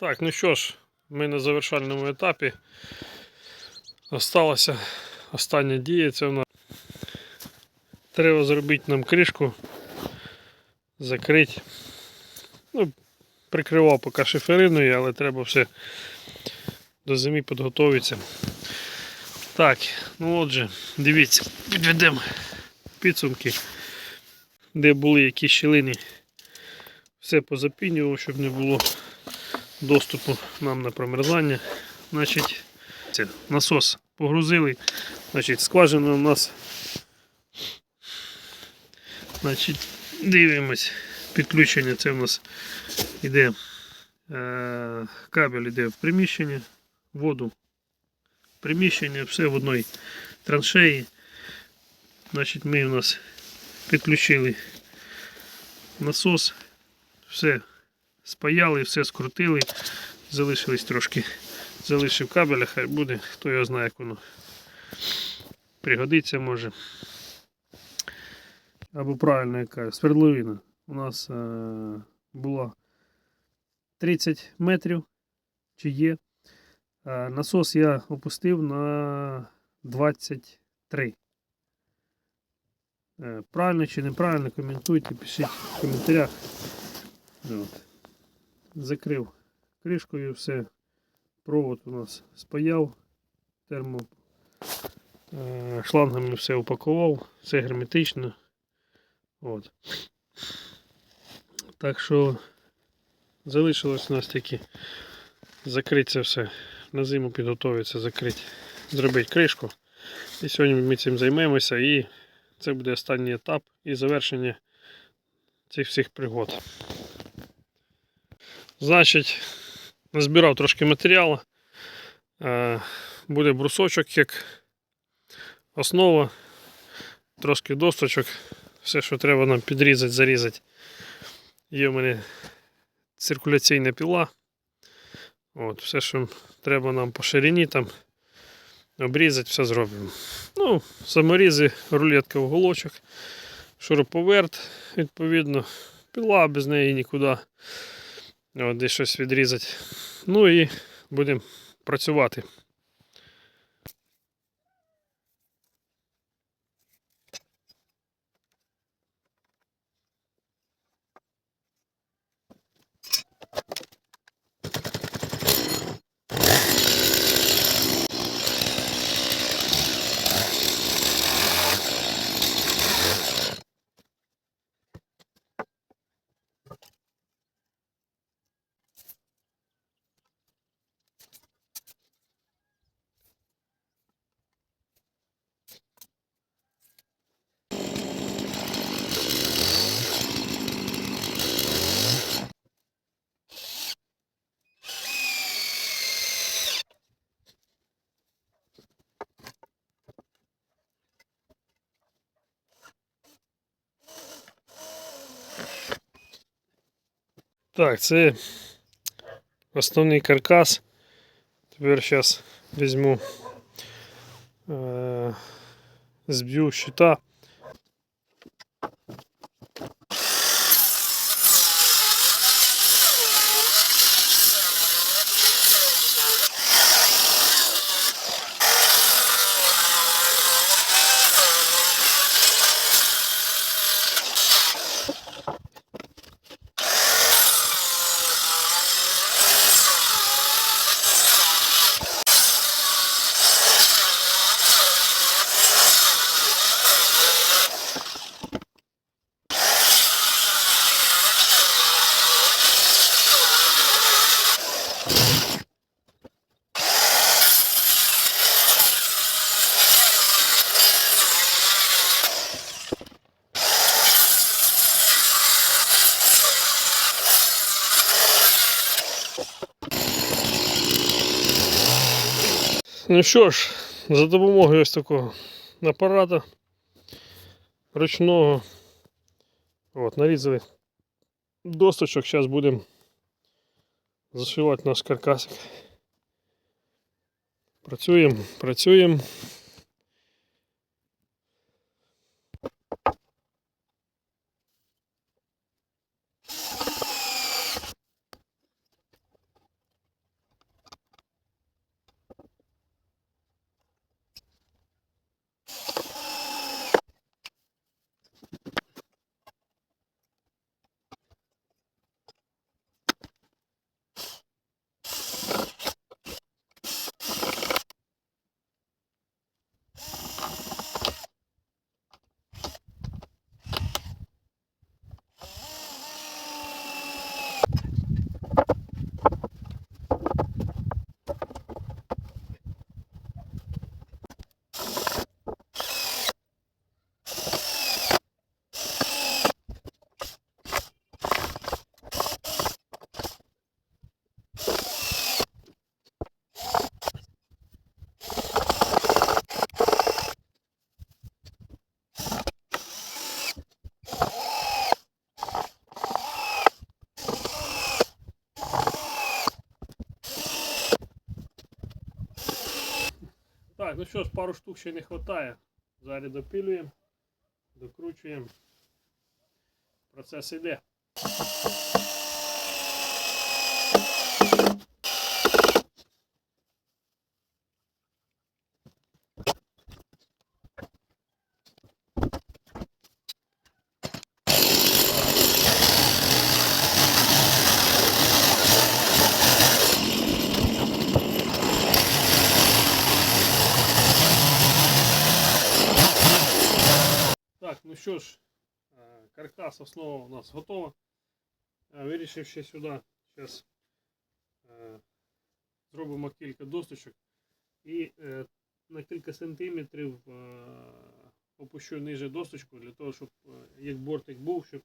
Так, ну що ж, ми на завершальному етапі. Осталася остання дія. Це в нас. Треба зробити нам кришку, закрити. Ну, прикривав поки шифериною, але треба все до зими підготуватися. Так, ну отже, дивіться, підведемо підсумки, де були які щілини. Все позапінював, щоб не було доступу нам на промерзання. Значить, насос погрузили. Значить, скважина у нас. Значить, дивимось. Підключення це у нас іде е, кабель іде в приміщення, воду приміщення, все в одній траншеї. Значить, ми у нас підключили насос, все спаяли, все скрутили, залишились трошки, залишив кабеля, хай буде, хто його знає, як воно пригодиться може. Або правильно яка свердловина. У нас е, була 30 метрів, чи є. Е, насос я опустив на 23. Е, правильно чи неправильно, коментуйте, пишіть в коментарях. От. Закрив кришкою все. Провод у нас спаяв, термо е, шлангами все упакував, все герметично. От. Так що залишилось у нас тільки закрити це все. На зиму підготуватися, закрити, зробити кришку. І сьогодні ми цим займемося і це буде останній етап і завершення цих всіх пригод. Значить, назбирав трошки матеріалу. Е, Буде брусочок як основа, трошки досточок, все, що треба нам підрізати, зарізати. Є в мене циркуляційна піла. От, Все, що треба нам по ширині там обрізати, все зробимо. Ну, саморізи, рулетка уголочок, шуруповерт, відповідно, піла без неї нікуди. От, десь щось відрізати. Ну і будемо працювати. Так, це основний каркас. Тепер зараз візьму е, зб'ю щита. Ну що ж, за допомогою ось такого апарата ручного от, нарізали досточок, зараз будемо зашивати наш каркасик. Працюємо, працюємо. Так, ну що ж, пару штук ще не вистачає. Зараз допилюємо, докручуємо. Процес йде. Так, ну що ж, е, каркас, основа у нас готова. Е, Вирішив ще сюди зараз зробимо кілька досточок і е, на кілька сантиметрів опущу ниже досточку для того, щоб як бортик був, щоб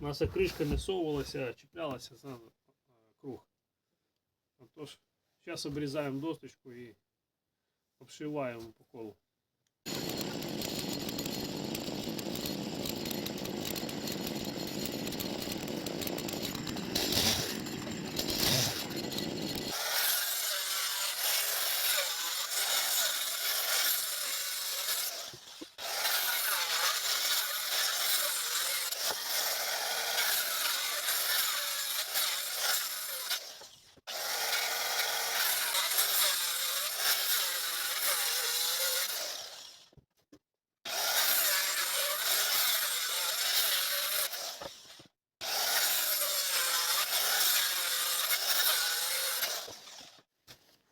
наша кришка не совувалася, чіплялася за е, круг. Отож, зараз обрізаємо досточку і обшиваємо по колу.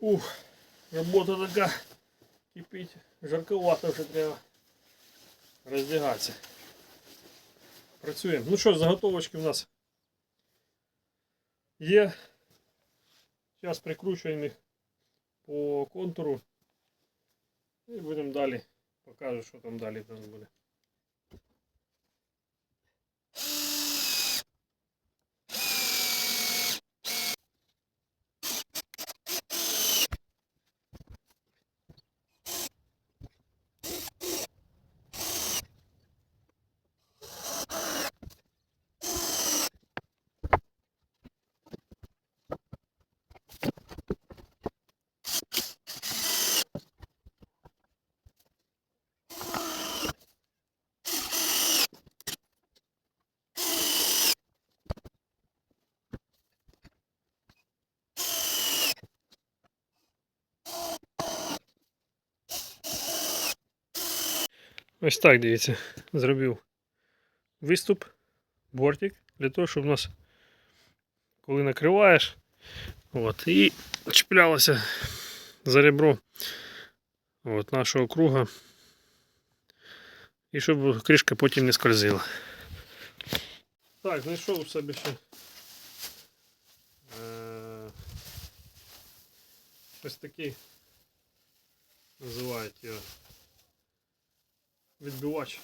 Ух, робота така кипить. Жарковато вже треба роздягатися. Працюємо. Ну що, заготовочки у нас є. Зараз прикручуємо їх по контуру. І будемо далі. Покажу, що там далі буде. Ось так, дивіться, зробив виступ, бортик, для того, щоб у нас, коли накриваєш, от, і чіплялося за ребро от, нашого круга. І щоб кришка потім не скользила. Так, знайшов у себе ще. Е, ось такий називають його відбивач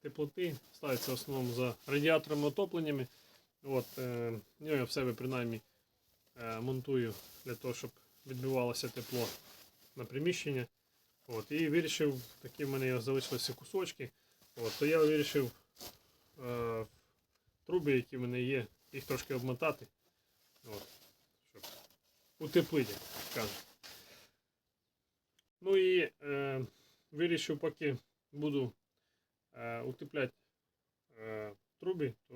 теплоти. Ставиться в основному за радіаторами отопленнями. От, е, ну, я в себе принаймні е, монтую для того, щоб відбивалося тепло на приміщення. От, і вирішив, такі в мене залишилися кусочки. От, то я вирішив е, труби, які в мене є, їх трошки обмотати. От, щоб утеплити, скажу. Ну і е, вирішив, поки буду е, утепляти е, труби, то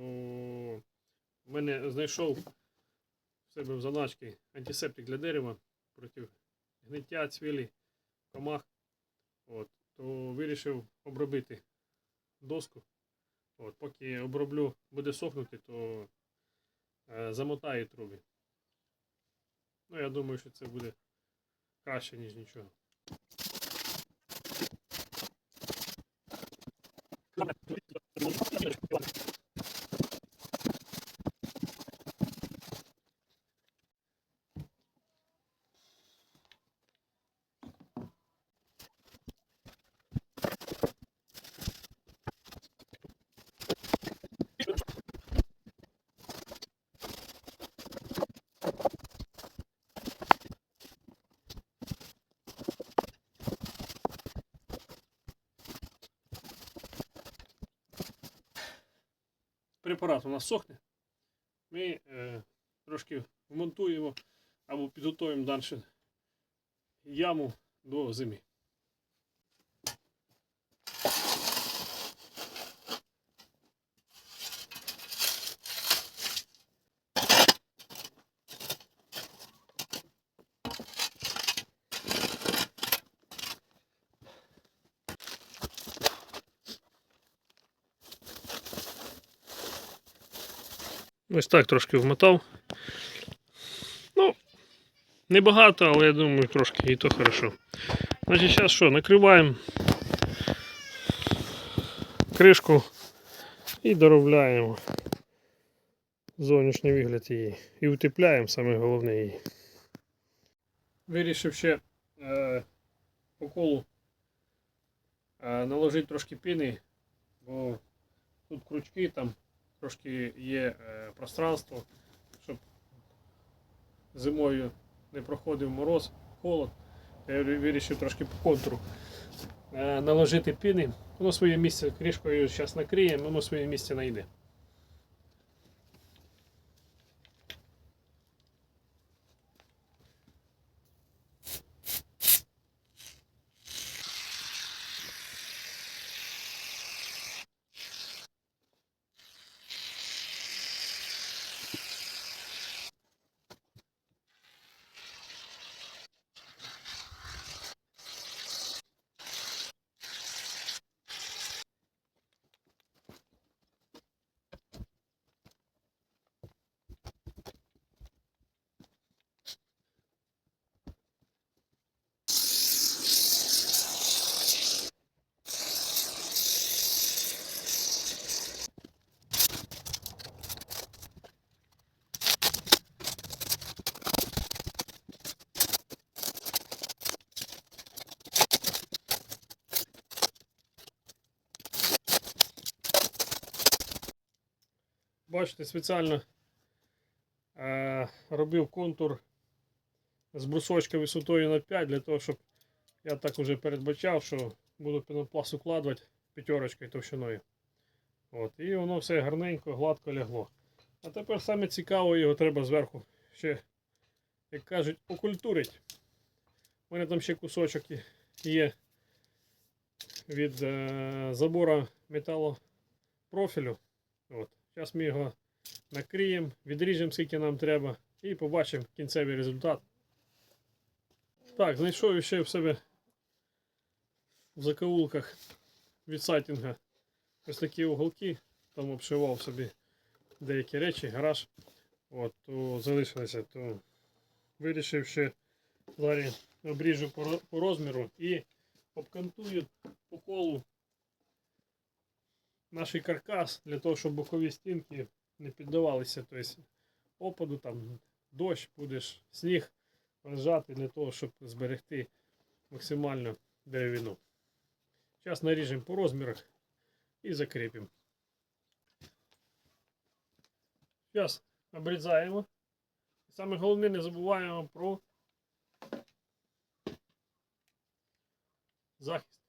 в мене знайшов в себе в заначці антисептик для дерева проти гниття, цвілі, комах. От, то вирішив обробити доску. От, поки оброблю, буде сохнути, то е, замотаю труби. Ну, я думаю, що це буде краще, ніж нічого. Препарат у нас сохне, ми е, трошки вмонтуємо або підготуємо далі яму до зими. Ось так трошки вмотав. Ну, небагато, але я думаю, трошки і то хорошо. Значить, зараз що, накриваємо кришку і доробляємо зовнішній вигляд її. І утепляємо саме головне її. Вирішив ще е, по колу е, наложити трошки піни, бо тут крючки там трошки є е, пространство, щоб зимою не проходив мороз, холод. Я вирішив трошки по контуру е, наложити піни. Воно своє місце кришкою зараз накриємо, воно своє місце знайде. Бачите, спеціально е, робив контур з брусочка висотою на 5 для того, щоб я так уже передбачав, що буду пінопласт укладувати п'ятерочкою товщиною. От, і воно все гарненько, гладко лягло. А тепер саме цікаво, його треба зверху ще, як кажуть, окультурить. У мене там ще кусочок є від е, забора металопрофілю. От. Зараз ми його накриємо, відріжемо скільки нам треба і побачимо кінцевий результат. Так, знайшов ще в себе в закоулках від сайтінга ось такі уголки. Там обшивав собі деякі речі, гараж. От, то залишилося, то вирішив ще зараз обріжу по, розміру і обкантую по колу наш каркас для того, щоб бокові стінки не піддавалися тобто, опаду, там, дощ, будеш сніг лежати для того, щоб зберегти максимально деревину. Зараз наріжемо по розмірах і закріпимо. Зараз обрізаємо. Саме головне не забуваємо про захист.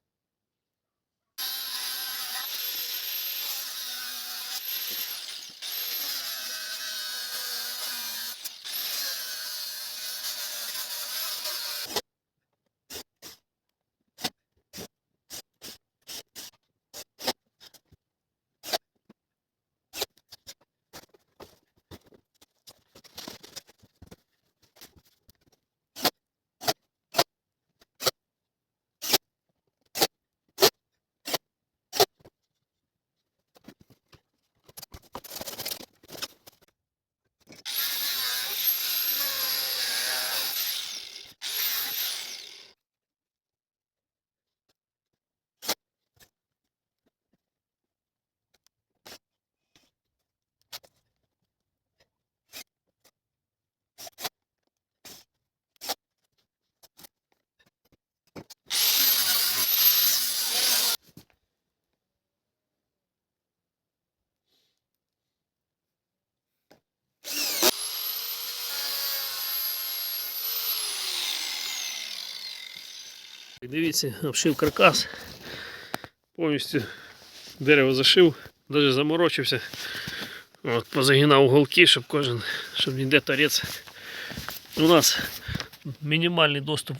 Дивіться, обшив каркас. Повністю дерево зашив, навіть заморочився. От, позагинав уголки, щоб кожен, щоб ніде торець. У нас мінімальний доступ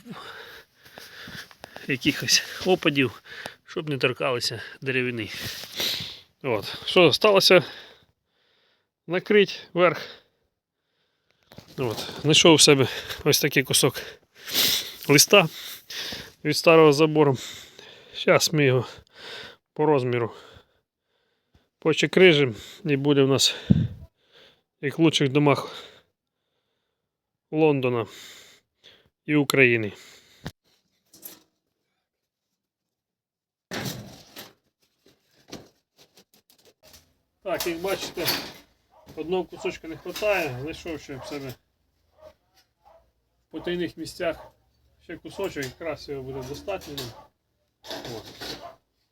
якихось опадів, щоб не торкалися деревини. От. Що сталося? Накрити верх. От. Знайшов у себе ось такий кусок листа від старого забору. Зараз ми його по розміру почекрижимо і буде в нас як в лучших домах Лондона і України. Так, як бачите, одного кусочка не вистачає, знайшов ще в себе в потайних місцях ще кусочок, якраз його буде достатньо. нам.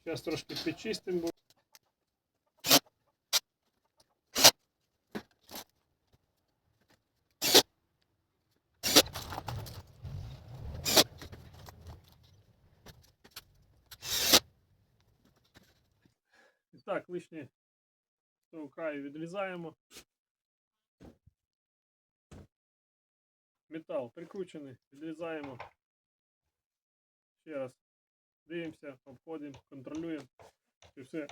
Зараз трошки підчистимо. І Так, лишнє краю відрізаємо. Метал прикручений, відрізаємо. Ще раз дивимося, обходимо, контролюємо. І все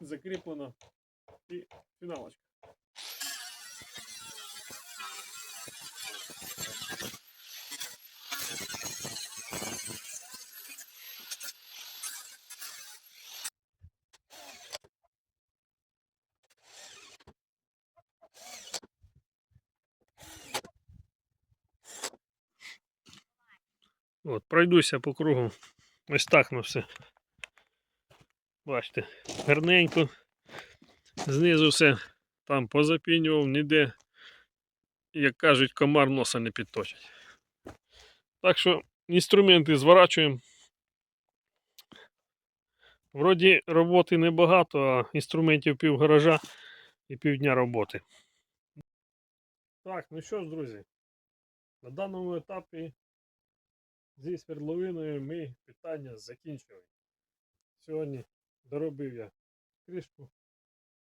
закріплено. І фіналочка. От, пройдуся по кругу. Ось так на все. Бачите, гарненько. Знизу все там позапінював, ніде, як кажуть, комар носа не підточить. Так що інструменти зворачуємо. Вроді роботи небагато, а інструментів пів гаража і півдня роботи. Так, ну що ж, друзі, на даному етапі зі свердловиною ми питання закінчили. Сьогодні доробив я кришку,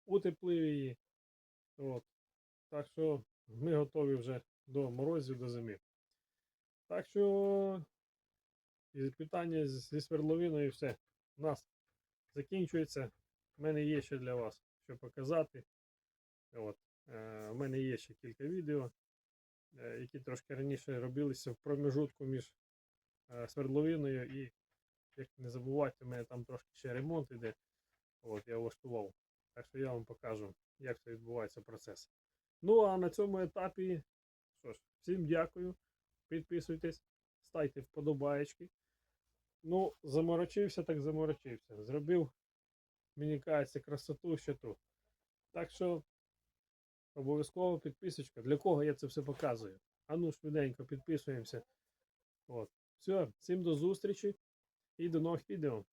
утеплив її. От. Так що ми готові вже до морозів, до зими. Так що питання зі свердловиною все. У нас закінчується. У мене є ще для вас що показати. От. Е, у мене є ще кілька відео, е, які трошки раніше робилися в промежутку між свердловиною і, як не забувайте, у мене там трошки ще ремонт іде. От, я влаштував. Так що я вам покажу, як це відбувається процес. Ну а на цьому етапі, що ж, всім дякую. Підписуйтесь, ставте вподобаєчки. Ну, заморочився, так заморочився. Зробив, мені кажеться, красоту ще ту. Так що обов'язково підписочка. Для кого я це все показую? А ну швиденько підписуємося. От. Все, всім до зустрічі і до нових відео.